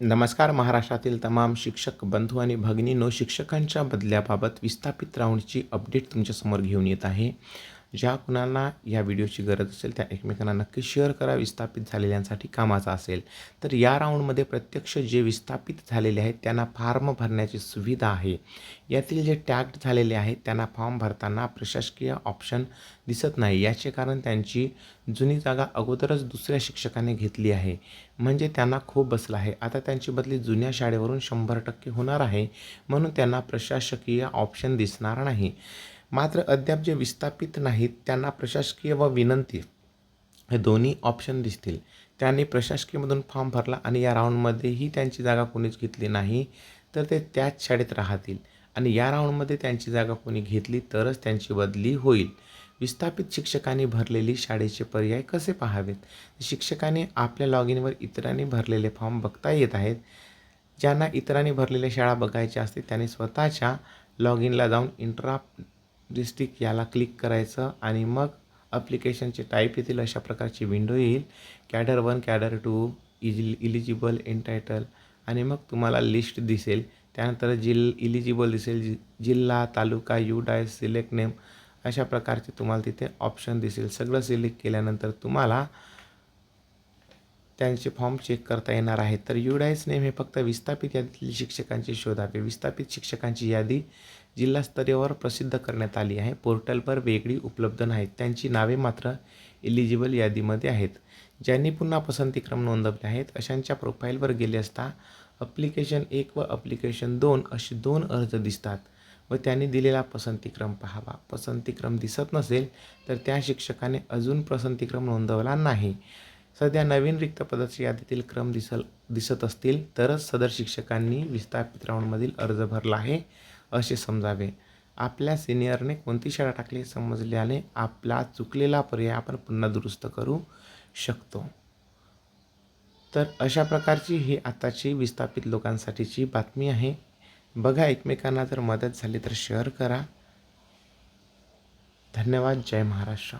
नमस्कार महाराष्ट्रातील तमाम शिक्षक बंधू आणि भगिनीनो शिक्षकांच्या बदल्याबाबत विस्थापित राऊंडची अपडेट तुमच्यासमोर घेऊन येत आहे. ज्या कुणाला या व्हिडिओची गरज असेल त्या एकमेकांना नक्की शेअर करा. विस्थापित झालेल्यांसाठी कामाचा असेल. तर या राऊंडमध्ये प्रत्यक्ष जे विस्थापित झालेले आहेत त्यांना फॉर्म भरण्याची सुविधा आहे. यातील जे टॅग्ड झालेले आहेत त्यांना फॉर्म भरताना प्रशासकीय ऑप्शन दिसत नाही. याचे कारण त्यांची जुनी जागा अगोदरच दुसऱ्या शिक्षकाने घेतली आहे. म्हणजे त्यांना खूप बसलं आहे. आता त्यांची बदली जुन्या शाळेवरून शंभर टक्के होणार आहे. म्हणून त्यांना प्रशासकीय ऑप्शन दिसणार नाही. मात्र अद्याप जे विस्थापित नाहीत त्यांना प्रशासकीय व विनंती हे दोन्ही ऑप्शन दिसतील. त्यांनी प्रशासकीयमधून फॉर्म भरला आणि या राऊंडमध्येही त्यांची जागा कोणीच घेतली नाही तर ते त्याच शाळेत राहतील. आणि या राऊंडमध्ये त्यांची जागा कोणी घेतली तरच त्यांची बदली होईल. विस्थापित शिक्षकांनी भरलेली शाळेचे पर्याय कसे पाहावेत? शिक्षकांनी आपल्या लॉग इनवर इतरांनी भरलेले फॉर्म बघता येत आहेत. ज्यांना इतरांनी भरलेल्या शाळा बघायच्या असतील त्यांनी स्वतःच्या लॉग इनला जाऊन इंट्रा डिस्ट्रिक्ट याला क्लिक करायचं आणि मग अप्लिकेशनचे टाईप येतील अशा प्रकारची विंडो येईल. कॅडर वन कॅडर टू इजि इलिजिबल एंटायटल आणि मग तुम्हाला लिस्ट दिसेल. त्यानंतर जिल इलिजिबल दिसेल जि जिल्हा तालुका यू डाय सिलेक्ट नेम अशा प्रकारचे तुम्हाला तिथे ऑप्शन दिसेल. सगळं सिलेक्ट केल्यानंतर तुम्हाला त्यांचे फॉर्म चेक करता येणार आहे. तर युडायस नेम हे फक्त विस्थापित यादीतील शिक्षकांची शोधावे विस्थापित शिक्षकांची यादी जिल्हास्तरीयवर प्रसिद्ध करण्यात आली आहे. पोर्टलवर वेगळी उपलब्ध नाहीत. त्यांची नावे मात्र इलिजिबल यादीमध्ये आहेत. ज्यांनी पुन्हा पसंतीक्रम नोंदवले आहेत अशांच्या प्रोफाईलवर गेले असता अप्लिकेशन एक व अप्लिकेशन दोन असे दोन अर्ज दिसतात व त्यांनी दिलेला पसंतीक्रम पाहावा. पसंतीक्रम दिसत नसेल तर त्या शिक्षकाने अजून पसंतीक्रम नोंदवला नाही. सध्या नवीन रिक्त पदाच्या यादीतील क्रम दिसल दिसत असतील तरच सदर शिक्षकांनी विस्थापित राऊंडमधील अर्ज भरला आहे. असे समजावे. आपल्या सिनियरने कोणती शाळा टाकली समजल्याने आपला चुकलेला पर्याय आपण पुन्हा दुरुस्त करू शकतो. तर अशा प्रकारची ही आताची विस्थापित लोकांसाठीची बातमी आहे. बघा एकमेकांना जर मदत झाली तर शेअर करा. धन्यवाद. जय महाराष्ट्र.